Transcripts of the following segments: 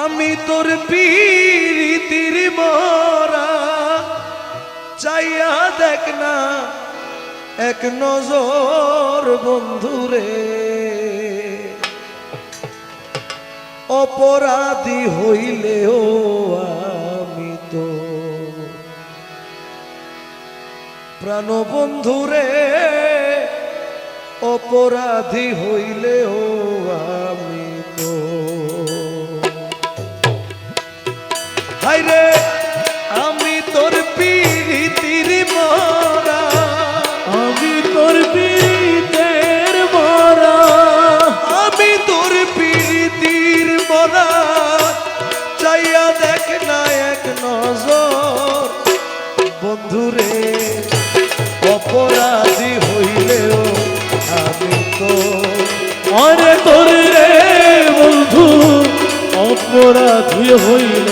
আমি তোর পীরিতির মরা। চাইয়া দেখ না এক নজর বন্ধুরে। অপরাধী হইলেও আমি তো প্রাণবন্ধুরে। অপরাধী হইলেও আমি আমি তোর পীড়িতির মরা। আমি তোর পীড়িতের মরা। আমি তোর পীড়িতির মরা। চাইয়া দেখ না এক নজর। বন্ধুরে অপরাধী হইলেও আমি তো আরে তোর রে বন্ধু অপরাধী হইলে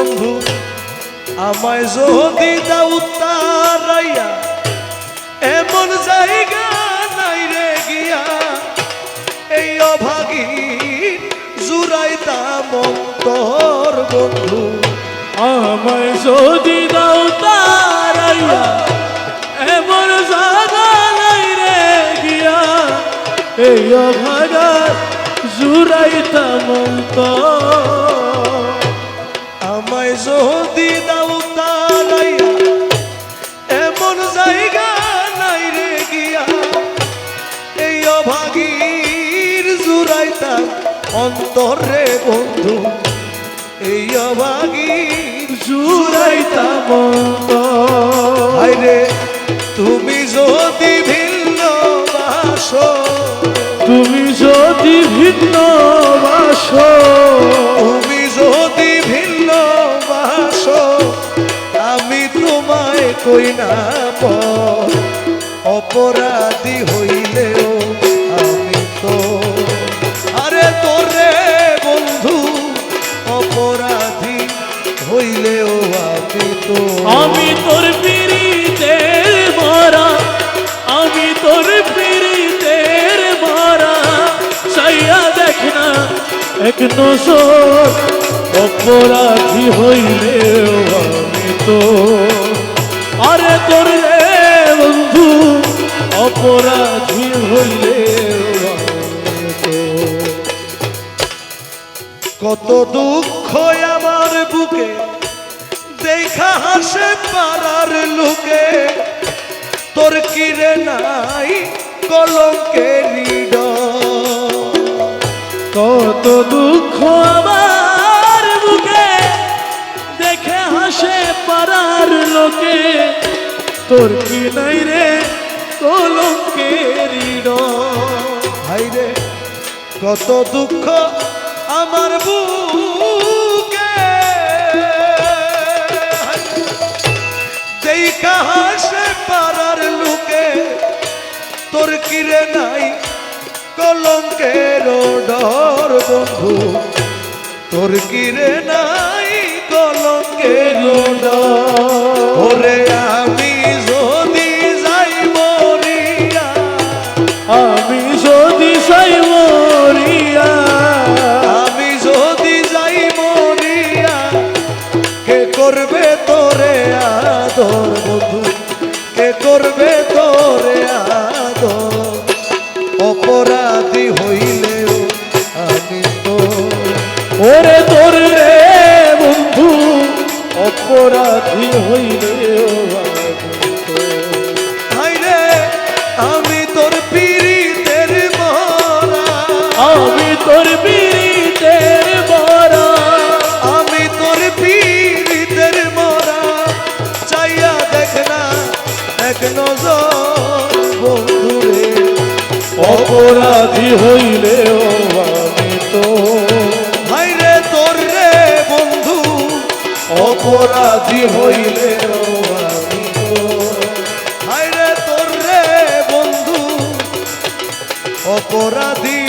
বন্ধু, আমায় যদি দাও তারাইয়া এমন জায়গা নাই রে গিয়া। এই অভাগী জুড়াইতাম অন্তর, বন্ধু, আমায় যদি দাও তারাইয়া এমন জাগা নাই রে গিয়া। এই অভাগা জুড়াইতাম অন্তর। অন্তরে বন্ধু এই অভাগীর জুড়াইতাম হাইরে তুমি যদি ভিন্ন বাসো তুমি যদি ভিন্ন বাস। তুমি যদি ভিন্ন বাসো আমি তোমায় কই না পর। অপরাধী হইলেও অপরাধী হইলেও আমি তো। আমি তোর পিড়িতের মরা, আমি তোর পিড়িতের মরা। সাইয়া দেখ না, এক নজর অপরাধী হইলে আমি তো। আরে তোর রে বন্ধু, অপরাধী হইলে পাড়ার লোকে, তোর কিরে নাই কলকে কলঙ্কের কত দুঃখ আমার বুকে, দেখে হাসে পাড়ার লোকে, তোর কি নাই রে কলঙ্কের হাইরে কত দুঃখ তোর কিরে নাই? কলঙ্কের ডর, বন্ধু। তোর কিরে নাই? কলঙ্কের ডর। আমি যদি যাই মরিয়া, আমি যদি সাই মরিয়া, আমি যদি যাই মরিয়া, কে করবে তোরে আদর, বন্ধু? অপরাধী হইলেও আমি তো ওরে তোর রে বন্ধু অপরাধী হইলে হাইরে আমি তোর পিড়িতের মরা। আমি তোর বিরিতের অপরাধী হইলেও আমি তো। হাইরে তোর রে বন্ধু অপরাধী হইলেও আমি তো। হাইরে তোর রে বন্ধু অপরাধী